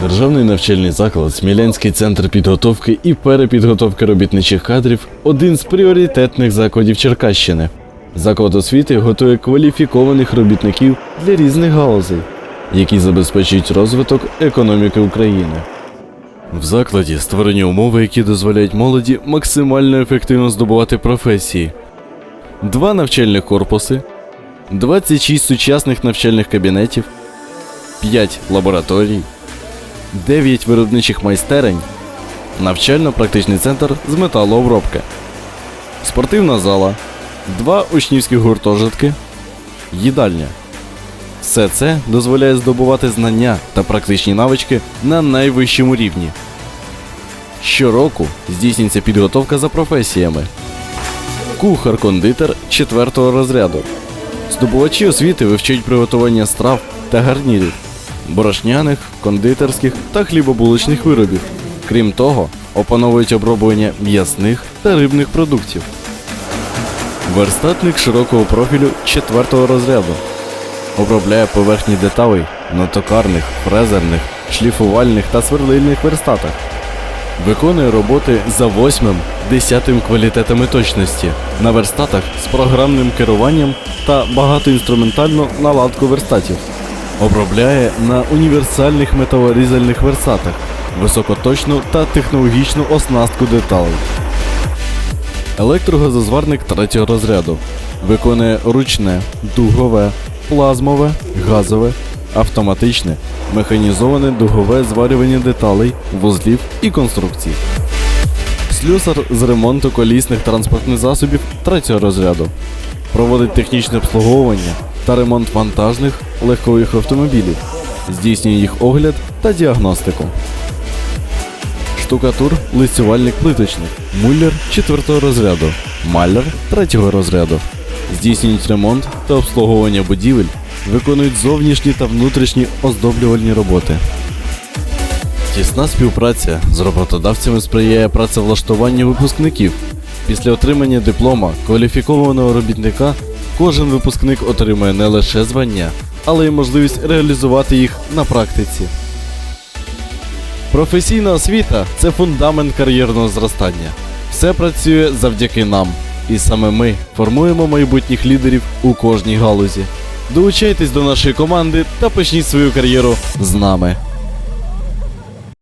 Державний навчальний заклад, Смілянський центр підготовки і перепідготовки робітничих кадрів один з пріоритетних закладів Черкащини. Заклад освіти готує кваліфікованих робітників для різних галузей, які забезпечують розвиток економіки України. В закладі створені умови, які дозволяють молоді максимально ефективно здобувати професії, два навчальних корпуси, 26 сучасних навчальних кабінетів, 5 лабораторій, 9 виробничих майстерень, навчально-практичний центр з металообробки, спортивна зала, 2 учнівські гуртожитки, їдальня. Все це дозволяє здобувати знання та практичні навички на найвищому рівні. Щороку здійснюється підготовка за професіями. Кухар-кондитер 4 розряду. Здобувачі освіти вивчають приготування страв та гарнірів, борошняних, кондитерських та хлібобулочних виробів. Крім того, опановують оброблення м'ясних та рибних продуктів. Верстатник широкого профілю 4 розряду. Обробляє поверхні деталей на токарних, фрезерних, шліфувальних та сверлильних верстатах. Виконує роботи за 8, 10 квалітетами точності на верстатах з програмним керуванням та багатоінструментальну наладку верстатів. Обробляє на універсальних металорізальних верстатах високоточну та технологічну оснастку деталей. Електрогазозварник третього розряду. Виконує ручне, дугове, плазмове, газове, автоматичне, механізоване дугове зварювання деталей, вузлів і конструкцій. Слюсар з ремонту колісних транспортних засобів третього розряду. Проводить технічне обслуговування та ремонт вантажних легкових автомобілів. Здійснює їх огляд та діагностику. Штукатур, лицювальник плиточник, муллер 4 розряду, маляр 3 розряду. Здійснюють ремонт та обслуговування будівель, виконують зовнішні та внутрішні оздоблювальні роботи. Тісна співпраця з роботодавцями сприяє працевлаштуванню випускників. Після отримання диплома кваліфікованого робітника кожен випускник отримує не лише звання, але й можливість реалізувати їх на практиці. Професійна освіта це фундамент кар'єрного зростання. Все працює завдяки нам. І саме ми формуємо майбутніх лідерів у кожній галузі. Долучайтесь до нашої команди та почніть свою кар'єру з нами.